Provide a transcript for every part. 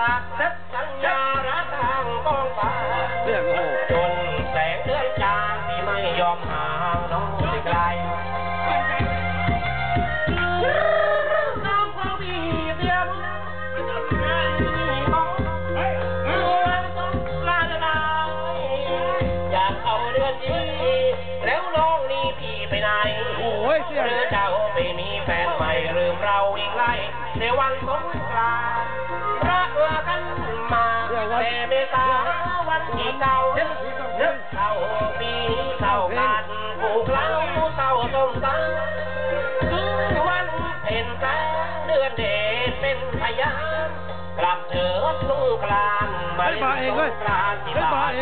ปากเซ็ตสัญญารักทางกองฟ้าเรื่องโอ้โหจนแสงเดือนจางที่ไม่ยอมห่างน้องไปไกลน้องเขาบีบเดียวอยากเอาเดือนนี้แล้วน้องนี่พี่ไปไหนโอ้ยเสียหรือเจ้าไปมีแฟนใหม่ลืมเราอีกไรในวันสงกรานต์รักกันมา เม่ตาวันที่เก่านึกเข้าปีเข้ากันผูกเล้าเศร้าสมตาถึงวันเพ็ญแสงเดือนเดชเป็นพยานกลับเถิดสงกลานต์มาเฮ้ยเล่มาเองนสเว้ยงกรานที่บ้าน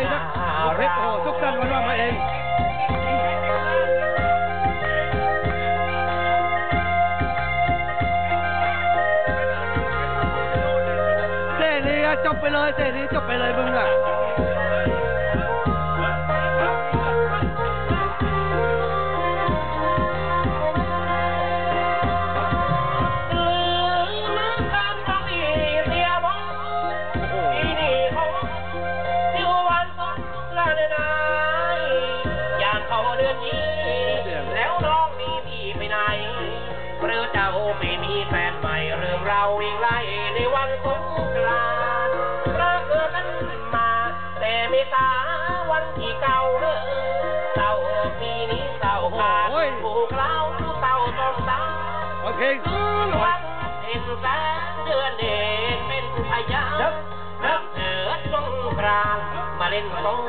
รีจบไปเลยเสรีจบไปเลยมึงอะหรือเจ้าไปมีแฟนใหม่เริ่มเราอีกไล่ในวันสงกราน วันที่เก่าเออเศร้าปีนี้เศร้าขาดโอ้ยผูกเล้าเศร้าต้องตาโอเคคืนวันเพ็ญแสงเดือนเดชเป็นพยานนับเถิดสงกรานต์มาเล่นสง